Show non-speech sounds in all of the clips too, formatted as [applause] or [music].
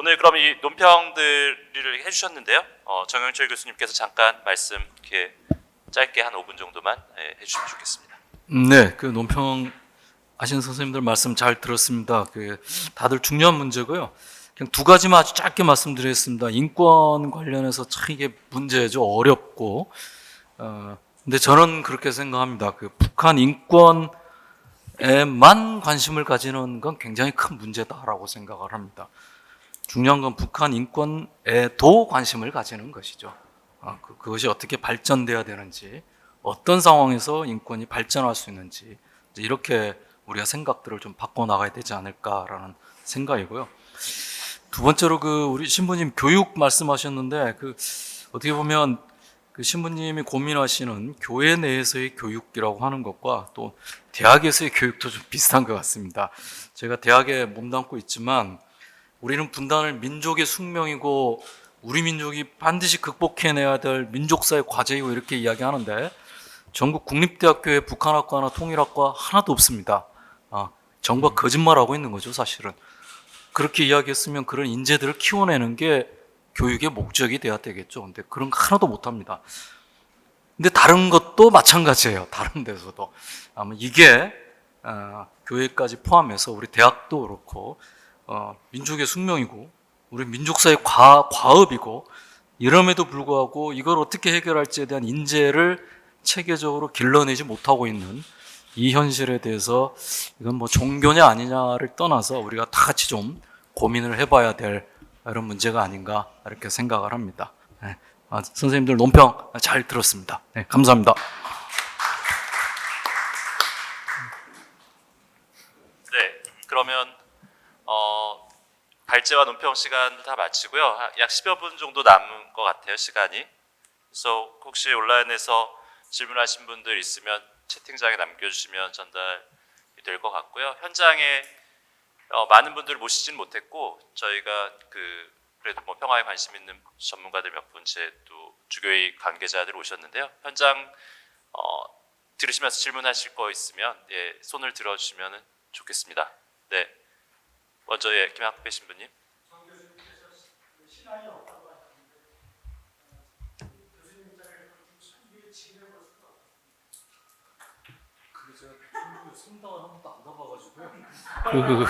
오늘 그럼 이 논평들을 해주셨는데요. 어, 정영철 교수님께서 잠깐 말씀 이렇게 짧게 한 5분 정도만 예, 해주시면 좋겠습니다. 네, 그 논평 하신 선생님들 말씀 잘 들었습니다. 그 다들 중요한 문제고요. 그냥 두 가지만 아주 짧게 말씀드리겠습니다. 인권 관련해서 참 이게 문제죠. 어렵고. 어, 근데 저는 그렇게 생각합니다. 그 북한 인권에만 관심을 가지는 건 굉장히 큰 문제다라고 생각을 합니다. 중요한 건 북한 인권에도 관심을 가지는 것이죠. 아, 그, 그것이 어떻게 발전돼야 되는지, 어떤 상황에서 인권이 발전할 수 있는지 이렇게 우리가 생각들을 좀 바꿔 나가야 되지 않을까라는 생각이고요. 두 번째로 그 우리 신부님 교육 말씀하셨는데 그 어떻게 보면 그 신부님이 고민하시는 교회 내에서의 교육이라고 하는 것과 또 대학에서의 교육도 좀 비슷한 것 같습니다. 제가 대학에 몸담고 있지만 우리는 분단을 민족의 숙명이고 우리 민족이 반드시 극복해내야 될 민족사의 과제이고 이렇게 이야기하는데 전국 국립대학교에 북한학과나 통일학과 하나도 없습니다. 아, 정부가 거짓말하고 있는 거죠, 사실은. 그렇게 이야기했으면 그런 인재들을 키워내는 게 교육의 목적이 돼야 되겠죠. 근데 그런 거 하나도 못 합니다. 근데 다른 것도 마찬가지예요. 다른 데서도. 아마 이게 어, 교회까지 포함해서 우리 대학도 그렇고 어, 민족의 숙명이고 우리 민족사의 과, 과업이고 이럼에도 불구하고 이걸 어떻게 해결할지에 대한 인재를 체계적으로 길러내지 못하고 있는 이 현실에 대해서 이건 뭐 종교냐 아니냐를 떠나서 우리가 다 같이 좀 고민을 해봐야 될 이런 문제가 아닌가 이렇게 생각을 합니다. 네. 아, 선생님들 논평 잘 들었습니다. 네, 감사합니다. 네, 그러면 어, 발제와 논평 시간 다 마치고요. 하- 약 10여 분 정도 남은 것 같아요, 시간이. 그래서 혹시 온라인에서 질문하신 분들 있으면 채팅장에 남겨주시면 전달이 될 것 같고요. 현장에 어, 많은 분들을 모시진 못했고 저희가 그 그래도 뭐 평화에 관심 있는 전문가들 몇 분, 제또 주교회 관계자들 오셨는데요. 현장 어, 들으시면서 질문하실 거 있으면 예, 손을 들어주시면 좋겠습니다. 네, 먼저 예, 김학배 신부님. 그,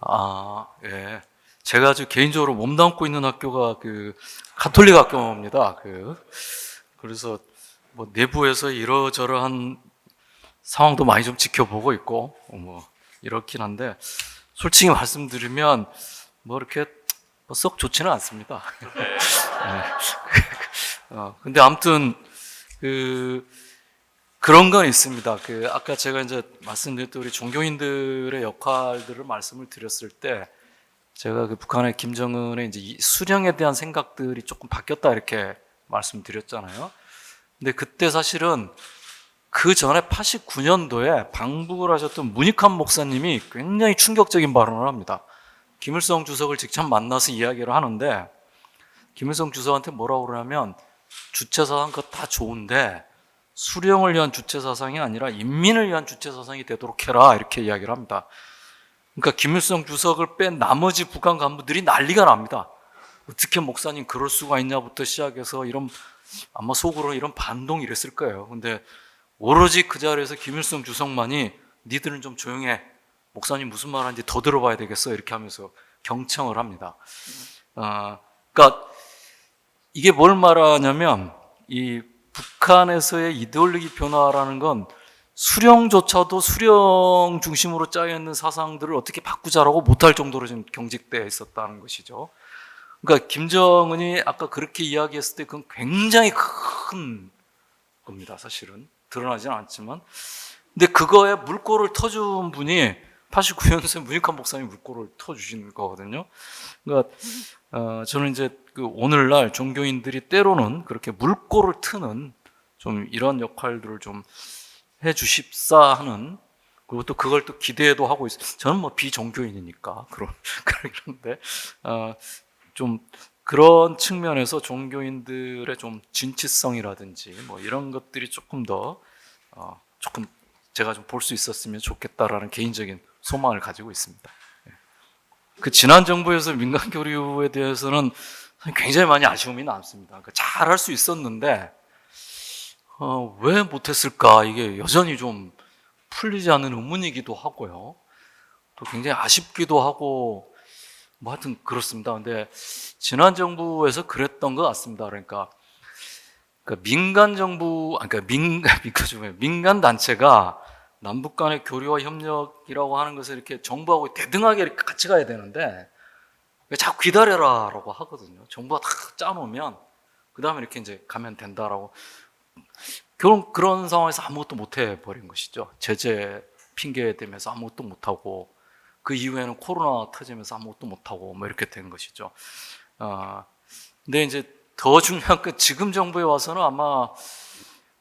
아, 예. 제가 아주 개인적으로 몸담고 있는 학교가 그 가톨릭 학교입니다. 그 그래서 뭐 내부에서 이러저러한 상황도 많이 좀 지켜보고 있고 뭐 이렇긴 한데 솔직히 말씀드리면 뭐 이렇게 뭐썩 좋지는 않습니다. [laughs] 네. 어, 근데 아무튼 그 그런 건 있습니다. 그 아까 제가 이제 말씀드렸던 우리 종교인들의 역할들을 말씀을 드렸을 때 제가 그 북한의 김정은의 이제 이 수령에 대한 생각들이 조금 바뀌었다 이렇게 말씀드렸잖아요. 근데 그때 사실은 그 전에 89년도에 방북을 하셨던 문익환 목사님이 굉장히 충격적인 발언을 합니다. 김일성 주석을 직접 만나서 이야기를 하는데 김일성 주석한테 뭐라고 그러냐면 주체 사상 그거 다 좋은데 수령을 위한 주체 사상이 아니라 인민을 위한 주체 사상이 되도록 해라 이렇게 이야기를 합니다. 그러니까 김일성 주석을 뺀 나머지 북한 간부들이 난리가 납니다. 어떻게 목사님 그럴 수가 있냐부터 시작해서 이런 아마 속으로 이런 반동이 이랬을 거예요. 근데 오로지 그 자리에서 김일성 주석만이 니들은 좀 조용해. 목사님 무슨 말 하는지 더 들어봐야 되겠어. 이렇게 하면서 경청을 합니다. 어, 그러니까 이게 뭘 말하냐면 이 북한에서의 이데올로기 변화라는 건 수령조차도 수령 중심으로 짜여 있는 사상들을 어떻게 바꾸자라고 못할 정도로 지금 경직되어 있었다는 것이죠. 그러니까 김정은이 아까 그렇게 이야기했을 때 그건 굉장히 큰 겁니다. 사실은 드러나지는 않지만, 근데 그거에 물꼬를 터준 분이 89년생 문익환 목사님 물꼬를 터주신 거거든요. 그러니까 어, 저는 이제 그 오늘날 종교인들이 때로는 그렇게 물꼬를 트는 좀 이런 역할들을 좀 해주십사 하는 그리고 또 그걸 또 기대도 하고 있어요. 저는 뭐 비종교인이니까 그런 [laughs] 그런데 어, 좀 그런 측면에서 종교인들의 좀 진취성이라든지 뭐 이런 것들이 조금 더 어, 조금 제가 좀 볼 수 있었으면 좋겠다라는 개인적인 소망을 가지고 있습니다. 예. 그 지난 정부에서 민간 교류에 대해서는 굉장히 많이 아쉬움이 남습니다. 잘할 수 있었는데 어, 왜 못했을까 이게 여전히 좀 풀리지 않는 의문이기도 하고요. 또 굉장히 아쉽기도 하고 뭐 하여튼 그렇습니다. 근데 지난 정부에서 그랬던 것 같습니다. 그러니까, 그러니까 민간 정부, 아니, 그러니까 민간 [laughs] 민간 단체가 남북 간의 교류와 협력이라고 하는 것을 이렇게 정부하고 대등하게 같이 가야 되는데 왜 자꾸 기다려라라고 하거든요. 정부가 다 짜놓으면 그 다음에 이렇게 이제 가면 된다라고 그런 그런 상황에서 아무것도 못 해버린 것이죠. 제재 핑계 대면서 아무것도 못 하고 그 이후에는 코로나 터지면서 아무것도 못 하고 뭐 이렇게 된 것이죠. 아 근데 이제 더 중요한 건 지금 정부에 와서는 아마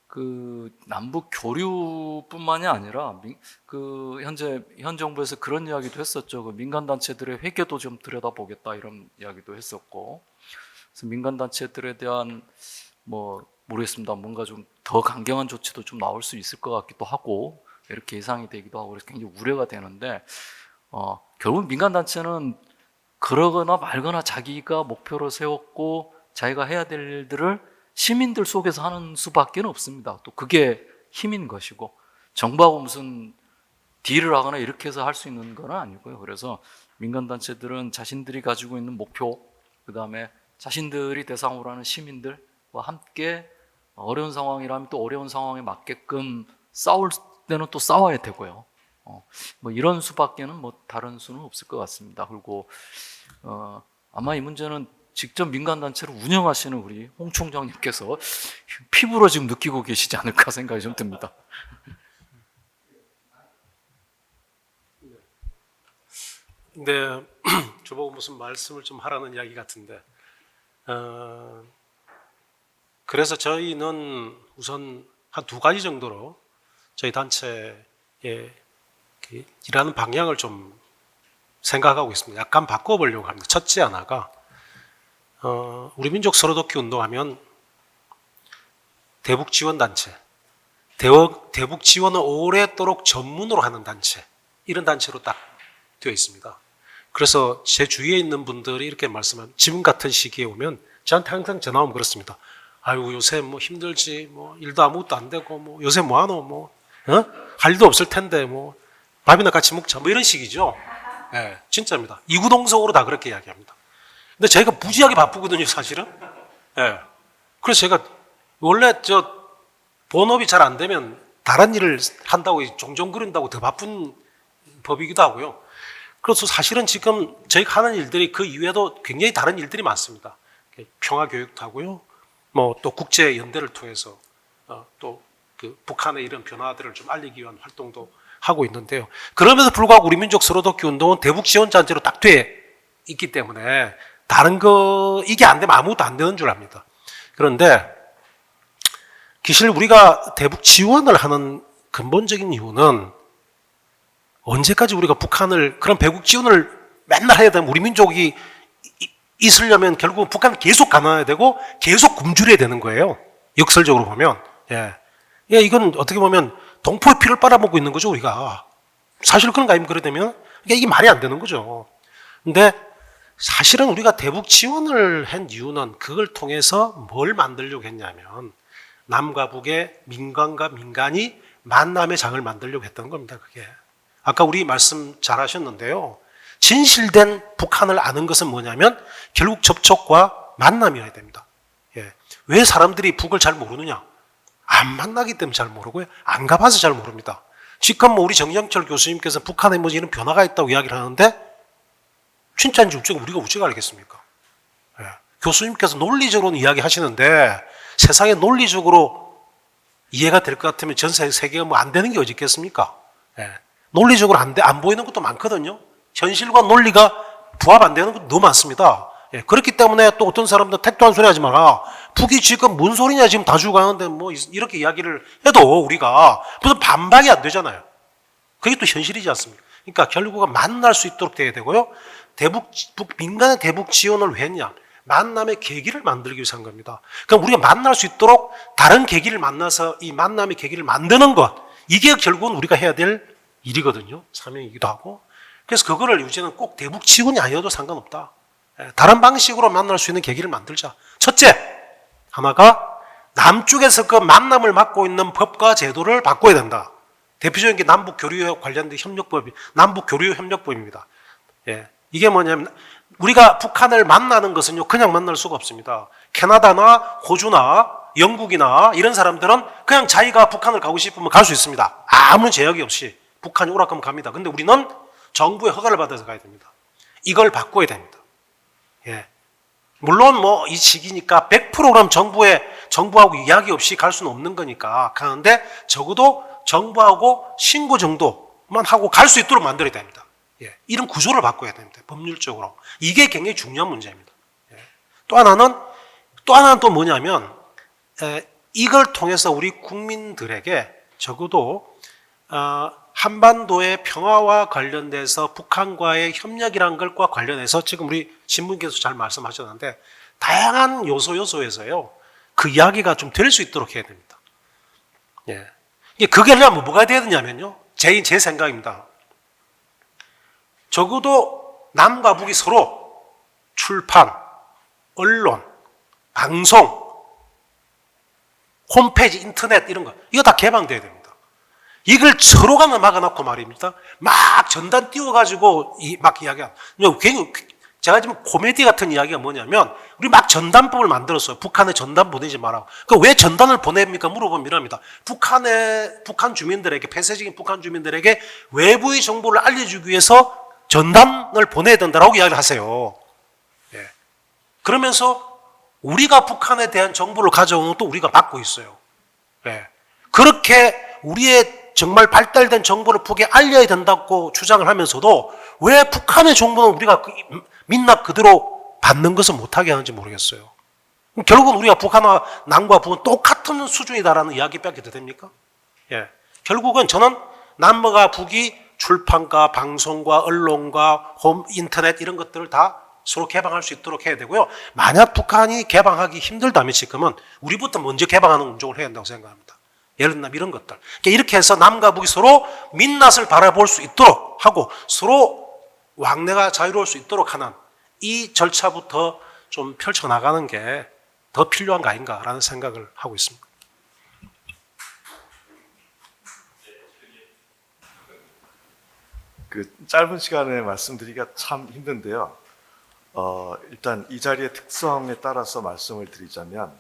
그 남북 교류뿐만이 아니라 민- 그 현재 현 정부에서 그런 이야기도 했었죠. 그 민간 단체들의 회계도 좀 들여다보겠다 이런 이야기도 했었고, 그래서 민간 단체들에 대한 뭐 모르겠습니다. 뭔가 좀 더 강경한 조치도 좀 나올 수 있을 것 같기도 하고 이렇게 예상이 되기도 하고 그래서 굉장히 우려가 되는데 어, 결국 민간 단체는 그러거나 말거나 자기가 목표로 세웠고 자기가 해야 될 일들을 시민들 속에서 하는 수밖에 없습니다. 또 그게 힘인 것이고 정부하고 무슨 딜을 하거나 이렇게 해서 할 수 있는 건 아니고요. 그래서 민간 단체들은 자신들이 가지고 있는 목표, 그 다음에 자신들이 대상으로 하는 시민들과 함께 어려운 상황이라면 또 어려운 상황에 맞게끔 싸울 때는 또 싸워야 되고요. 어, 뭐 이런 수밖에는 뭐 다른 수는 없을 것 같습니다. 그리고 어, 아마 이 문제는 직접 민간 단체를 운영하시는 우리 홍 총장님께서 피부로 지금 느끼고 계시지 않을까 생각이 좀 듭니다. 네, [clears throat] 저보고 무슨 말씀을 좀 하라는 이야기 같은데, 어, 그래서 저희는 우선 한 두 가지 정도로 저희 단체의 그 일하는 방향을 좀 생각하고 있습니다. 약간 바꿔보려고 합니다. 첫째 하나가 어, 우리 민족 서로 돕기 운동하면 대북 지원 단체, 대북, 지원을 오래도록 전문으로 하는 단체 이런 단체로 딱 되어 있습니다. 그래서 제 주위에 있는 분들이 이렇게 말씀하면 지금 같은 시기에 오면 저한테 항상 전화 오면 그렇습니다. 아이고 요새 뭐 힘들지 뭐 일도 아무것도 안 되고 뭐 요새 뭐 하노 뭐 어? 할 일도 없을 텐데 뭐 밥이나 같이 먹자 뭐 이런 식이죠. 예, 진짜입니다. 이구동성으로 다 그렇게 이야기합니다. 근데 저희가 무지하게 바쁘거든요, 사실은. 예. 그래서 제가 원래 저 본업이 잘 안 되면 다른 일을 한다고 종종 그런다고 더 바쁜 법이기도 하고요. 그래서 사실은 지금 저희가 하는 일들이 그 이외에도 굉장히 다른 일들이 많습니다. 평화 교육도 하고요. 뭐 또 국제 연대를 통해서 어, 또그 북한의 이런 변화들을 좀 알리기 위한 활동도 하고 있는데요. 그럼에도 불구하고 우리 민족 서로 돕기 운동은 대북 지원 단체로 딱 돼 있기 때문에 다른 거 이게 안 되면 아무것도 안 되는 줄 압니다. 그런데 사실 우리가 대북 지원을 하는 근본적인 이유는 언제까지 우리가 북한을 그런 배국 지원을 맨날 해야 되면 우리 민족이 이- 있으려면 결국은 북한을 계속 가난해야 되고 계속 굶주려야 되는 거예요. 역설적으로 보면. 예. 예, 이건 어떻게 보면 동포의 피를 빨아먹고 있는 거죠, 우리가. 사실 그런 거 아니면 그러다면 이게 이게 말이 안 되는 거죠. 근데 사실은 우리가 대북 지원을 한 이유는 그걸 통해서 뭘 만들려고 했냐면 남과 북의 민간과 민간이 만남의 장을 만들려고 했던 겁니다. 그게 아까 우리 말씀 잘 하셨는데요. 진실된 북한을 아는 것은 뭐냐면 결국 접촉과 만남이어야 됩니다. 예. 왜 사람들이 북을 잘 모르느냐? 안 만나기 때문에 잘 모르고요. 안 가봐서 잘 모릅니다. 지금 뭐 우리 정영철 교수님께서 북한에 뭐 이런 변화가 있다고 이야기를 하는데 진짜인지 우째가 우리가 우째가 알겠습니까? 예. 교수님께서 논리적으로 이야기 하시는데 세상에 논리적으로 이해가 될 것 같으면 전 세- 세계가 뭐 안 되는 게 어디 있겠습니까? 예. 논리적으로 안, 돼, 안 보이는 것도 많거든요. 현실과 논리가 부합 안 되는 것도 너무 많습니다. 예. 그렇기 때문에 또 어떤 사람들 택도 한 소리 하지 마라. 북이 지금 뭔 소리냐 지금 다 죽어가는데 뭐 이- 이렇게 이야기를 해도 우리가 무슨 반박이 안 되잖아요. 그게 또 현실이지 않습니까? 그러니까 결국은 만날 수 있도록 돼야 되고요. 대북, 북, 민간의 대북 지원을 왜 했냐? 만남의 계기를 만들기 위해서 한 겁니다. 그럼 우리가 만날 수 있도록 다른 계기를 만나서 이 만남의 계기를 만드는 것. 이게 결국은 우리가 해야 될 일이거든요. 사명이기도 하고. 그래서 그거를 유지는 꼭 대북 지원이 아니어도 상관없다. 예, 다른 방식으로 만날 수 있는 계기를 만들자. 첫째, 하나가 남쪽에서 그 만남을 막고 있는 법과 제도를 바꿔야 된다. 대표적인 게 남북 교류 관련된 협력법이 남북 교류 협력법입니다. 예. 이게 뭐냐면 우리가 북한을 만나는 것은요 그냥 만날 수가 없습니다. 캐나다나 호주나 영국이나 이런 사람들은 그냥 자기가 북한을 가고 싶으면 갈 수 있습니다. 아무 제약이 없이 북한이 오락하면 갑니다. 근데 우리는 정부의 허가를 받아서 가야 됩니다. 이걸 바꿔야 됩니다. 예. 물론 뭐 이 시기니까 100% 정부의 정부하고 이야기 없이 갈 수는 없는 거니까 가는데 적어도 정부하고 신고 정도만 하고 갈 수 있도록 만들어야 됩니다. 예. 이런 구조를 바꿔야 됩니다. 법률적으로. 이게 굉장히 중요한 문제입니다. 예. 또 하나는 또 하나는 또 뭐냐면 에, 이걸 통해서 우리 국민들에게 적어도 어, 한반도의 평화와 관련돼서 북한과의 협력이란 것과 관련해서 지금 우리 신분께서 잘 말씀하셨는데 다양한 요소 요소에서요 그 이야기가 좀 될 수 있도록 해야 됩니다. 예. 이게 그게 하려면 뭐가 돼야 되냐면요 제, 제 생각입니다. 적어도 남과 북이 서로 출판, 언론, 방송, 홈페이지, 인터넷 이런 거 이거 다 개방돼야 됩니다. 이걸 서로가 막아놓고 말입니다. 막 전단 띄워가지고 이, 막 이야기한. 괜히 제가 지금 코미디 같은 이야기가 뭐냐면 우리 막 전단법을 만들었어요. 북한에 전단 보내지 말라고. 그왜 전단을 보냅니까? 물어보면 이럽니다. 북한의 북한 주민들에게 폐쇄적인 북한 주민들에게 외부의 정보를 알려주기 위해서 전단을 보내야 된다라고 이야기를 하세요. 예. 그러면서 우리가 북한에 대한 정보를 가져오는 것도 우리가 받고 있어요. 예. 그렇게 우리의 정말 발달된 정보를 북에 알려야 된다고 주장을 하면서도 왜 북한의 정보는 우리가 그 민낯 그대로 받는 것을 못하게 하는지 모르겠어요. 결국은 우리가 북한과 남과 북은 똑같은 수준이다라는 이야기밖에 더 됩니까? 예. 결국은 저는 남과 북이 출판과 방송과 언론과 홈 인터넷 이런 것들을 다 서로 개방할 수 있도록 해야 되고요. 만약 북한이 개방하기 힘들다면 지금은 우리부터 먼저 개방하는 운동을 해야 한다고 생각합니다. 예를 들면 이런 것들. 그러니까 이렇게 해서 남과 북이 서로 민낯을 바라볼 수 있도록 하고 서로 왕래가 자유로울 수 있도록 하는 이 절차부터 좀 펼쳐나가는 게 더 필요한 거 아닌가라는 생각을 하고 있습니다. 그 짧은 시간에 말씀드리기가 참 힘든데요. 어, 일단 이 자리의 특성에 따라서 말씀을 드리자면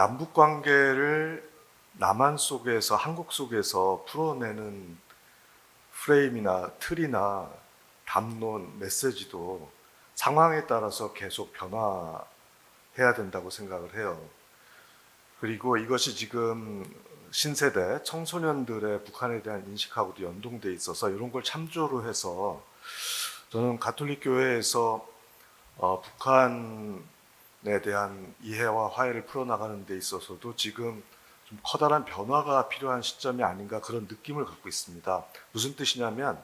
남북 관계를 남한 속에서 한국 속에서 풀어내는 프레임이나 틀이나 담론, 메시지도 상황에 따라서 계속 변화해야 된다고 생각을 해요. 그리고 이것이 지금 신세대 청소년들의 북한에 대한 인식하고도 연동돼 있어서 이런 걸 참조로 해서 저는 가톨릭 교회에서 어, 북한에 대한 이해와 화해를 풀어나가는 데 있어서도 지금 좀 커다란 변화가 필요한 시점이 아닌가 그런 느낌을 갖고 있습니다. 무슨 뜻이냐면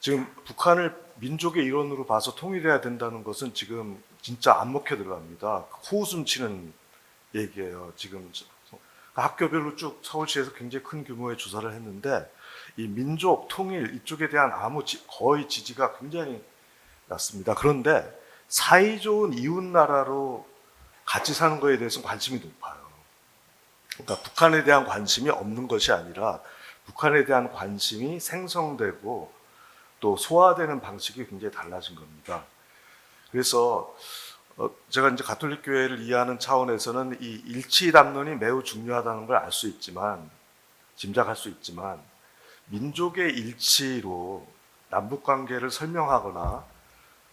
지금 북한을 민족의 일원으로 봐서 통일해야 된다는 것은 지금 진짜 안 먹혀 들어갑니다. 호웃음 치는 얘기예요. 지금 학교별로 쭉 서울시에서 굉장히 큰 규모의 조사를 했는데 이 민족 통일 이쪽에 대한 아무 지, 거의 지지가 굉장히 낮습니다. 그런데 사이 좋은 이웃 나라로 같이 사는 거에 대해서 관심이 높아요. 그러니까 북한에 대한 관심이 없는 것이 아니라 북한에 대한 관심이 생성되고 또 소화되는 방식이 굉장히 달라진 겁니다. 그래서 어, 제가 이제 가톨릭 교회를 이해하는 차원에서는 이 일치 담론이 매우 중요하다는 걸 알 수 있지만 짐작할 수 있지만 민족의 일치로 남북 관계를 설명하거나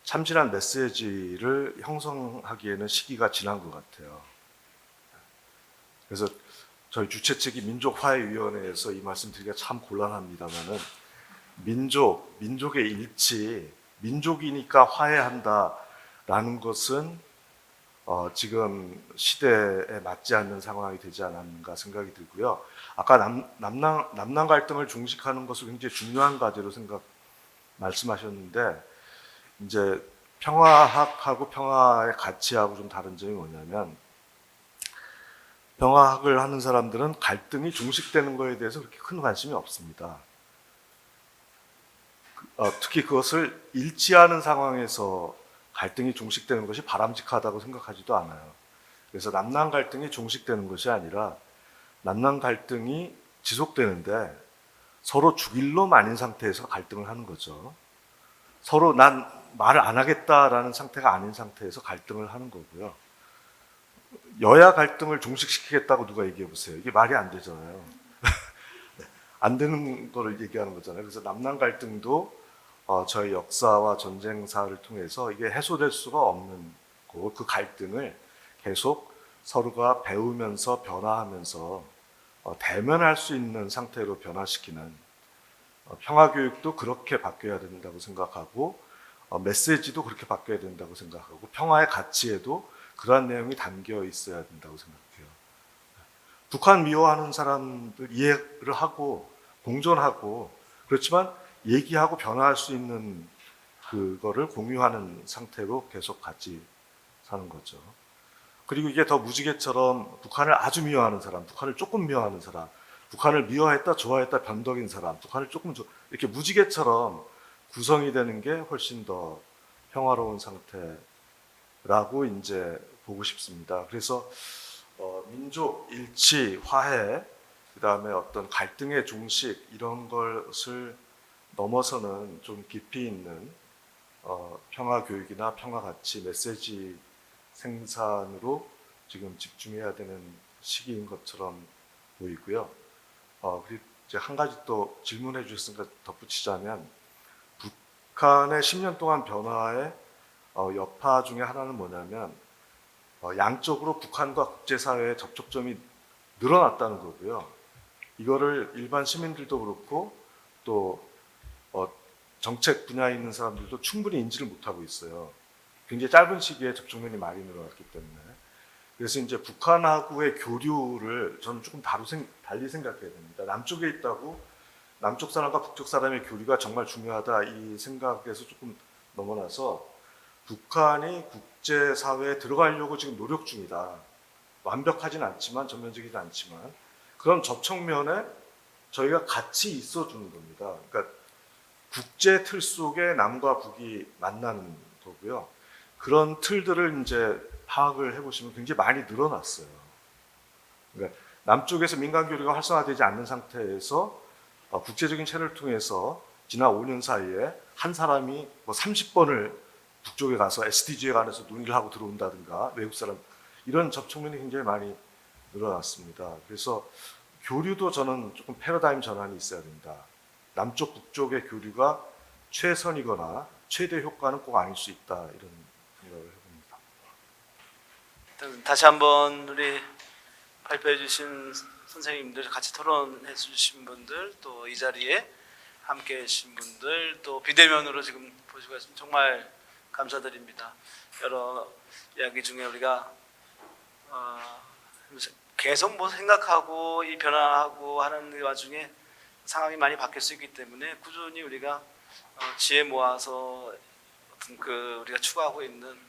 참신한 메시지를 형성하기에는 시기가 지난 것 같아요. 그래서 저희 주최 측이 민족화해위원회에서 이 말씀 드리기가 참 곤란합니다만은 민족, 민족의 일치, 민족이니까 화해한다라는 것은 어, 지금 시대에 맞지 않는 상황이 되지 않았는가 생각이 들고요. 아까 남, 남남, 남남 갈등을 중식하는 것을 굉장히 중요한 과제로 생각 말씀하셨는데 이제 평화학하고 평화의 가치하고 좀 다른 점이 뭐냐면 병화학을 하는 사람들은 갈등이 종식되는 거에 대해서 그렇게 큰 관심이 없습니다. 그- 어, 특히 그것을 일치하는 상황에서 갈등이 종식되는 것이 바람직하다고 생각하지도 않아요. 그래서 남남 갈등이 종식되는 것이 아니라 남남 갈등이 지속되는데 서로 죽일 놈 아닌 상태에서 갈등을 하는 거죠. 서로 난 말을 안 하겠다라는 상태가 아닌 상태에서 갈등을 하는 거고요. 여야 갈등을 종식시키겠다고 누가 얘기해 보세요. 이게 말이 안 되잖아요. [laughs] 안 되는 거를 얘기하는 거잖아요. 그래서 남남 갈등도 어, 저희 역사와 전쟁사를 통해서 이게 해소될 수가 없는 그 갈등을 계속 서로가 배우면서 변화하면서 어, 대면할 수 있는 상태로 변화시키는 어, 평화 교육도 그렇게 바뀌어야 된다고 생각하고 어, 메시지도 그렇게 바뀌어야 된다고 생각하고 평화의 가치에도 그러한 내용이 담겨 있어야 된다고 생각해요. 북한 미워하는 사람들 이해를 하고 공존하고 그렇지만 얘기하고 변화할 수 있는 그거를 공유하는 상태로 계속 같이 사는 거죠. 그리고 이게 더 무지개처럼 북한을 아주 미워하는 사람, 북한을 조금 미워하는 사람, 북한을 미워했다, 좋아했다, 변덕인 사람, 북한을 조금 좋- 이렇게 무지개처럼 구성이 되는 게 훨씬 더 평화로운 상태라고 이제 보고 싶습니다. 그래서 어, 민족 일치, 화해, 그 다음에 어떤 갈등의 종식 이런 것을 넘어서는 좀 깊이 있는 어, 평화 교육이나 평화 가치 메시지 생산으로 지금 집중해야 되는 시기인 것처럼 보이고요. 어, 그리고 이제 한 가지 또 질문해 주셨으니까 덧붙이자면 북한의 10년 동안 변화의 어, 여파 중에 하나는 뭐냐면 어, 양쪽으로 북한과 국제사회의 접촉점이 늘어났다는 거고요. 이거를 일반 시민들도 그렇고 또 어, 정책 분야에 있는 사람들도 충분히 인지를 못하고 있어요. 굉장히 짧은 시기에 접촉면이 많이 늘어났기 때문에. 그래서 이제 북한하고의 교류를 저는 조금 다루 생, 달리 생각해야 됩니다. 남쪽에 있다고 남쪽 사람과 북쪽 사람의 교류가 정말 중요하다 이 생각에서 조금 넘어나서 북한이 국제 사회에 들어가려고 지금 노력 중이다. 완벽하진 않지만 전면적이진 않지만 그런 접촉면에 저희가 같이 있어 주는 겁니다. 그러니까 국제 틀 속에 남과 북이 만나는 거고요. 그런 틀들을 이제 파악을 해보시면 굉장히 많이 늘어났어요. 그러니까 남쪽에서 민간 교류가 활성화되지 않는 상태에서 어, 국제적인 채널을 통해서 지난 5년 사이에 한 사람이 뭐 30번을 북쪽에 가서 SDG에 관해서 논의를 하고 들어온다든가 외국 사람 이런 접촉면이 굉장히 많이 늘어났습니다. 그래서 교류도 저는 조금 패러다임 전환이 있어야 된다. 남쪽 북쪽의 교류가 최선이거나 최대 효과는 꼭 아닐 수 있다 이런 생각을 해봅니다. 다시 한번 우리 발표해 주신 선생님들 같이 토론해 주신 분들 또 이 자리에 함께 계신 분들 또 비대면으로 지금 보시고 계신 정말 감사드립니다. 여러 이야기 중에 우리가 어, 계속 뭐 생각하고 이 변화하고 하는 그 와중에 상황이 많이 바뀔 수 있기 때문에 꾸준히 우리가 어, 지혜 모아서 어떤 그 우리가 추구하고 있는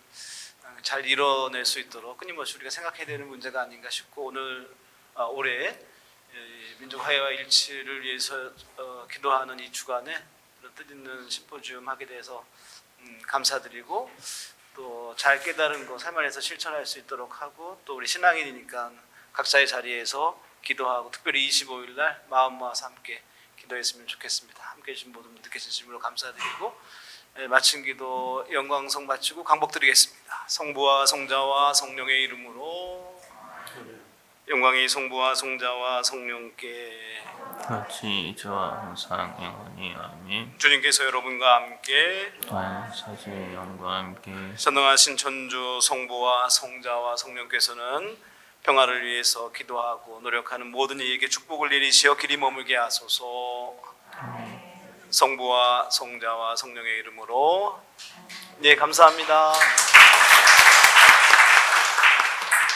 잘 이뤄낼 수 있도록 끊임없이 우리가 생각해야 되는 문제가 아닌가 싶고 오늘 아, 올해 이 민족 화해와 일치를 위해서 어, 기도하는 이 주간에 뜻있는 심포지움 하게 돼서 음, 감사드리고 또 잘 깨달은 거 삶 안에서 실천할 수 있도록 하고 또 우리 신앙인이니까 각자의 자리에서 기도하고 특별히 25일 날 마음 모아서 함께 기도했으면 좋겠습니다. 함께 해주신 모든 분들께 진심으로 감사드리고 예, 마친 기도 영광성 바치고 강복드리겠습니다. 성부와 성자와 성령의 이름으로 영광이 성부와 성자와 성령께 같이 이제와 항상 영원히 아멘. 주님께서 여러분과 함께 또한 사주의 영과 함께 전능하신 천주 성부와 성자와 성령께서는 평화를 위해서 기도하고 노력하는 모든 이에게 축복을 내리시어 길이 머물게 하소서. 성부와 성자와 성령의 이름으로 네 감사합니다.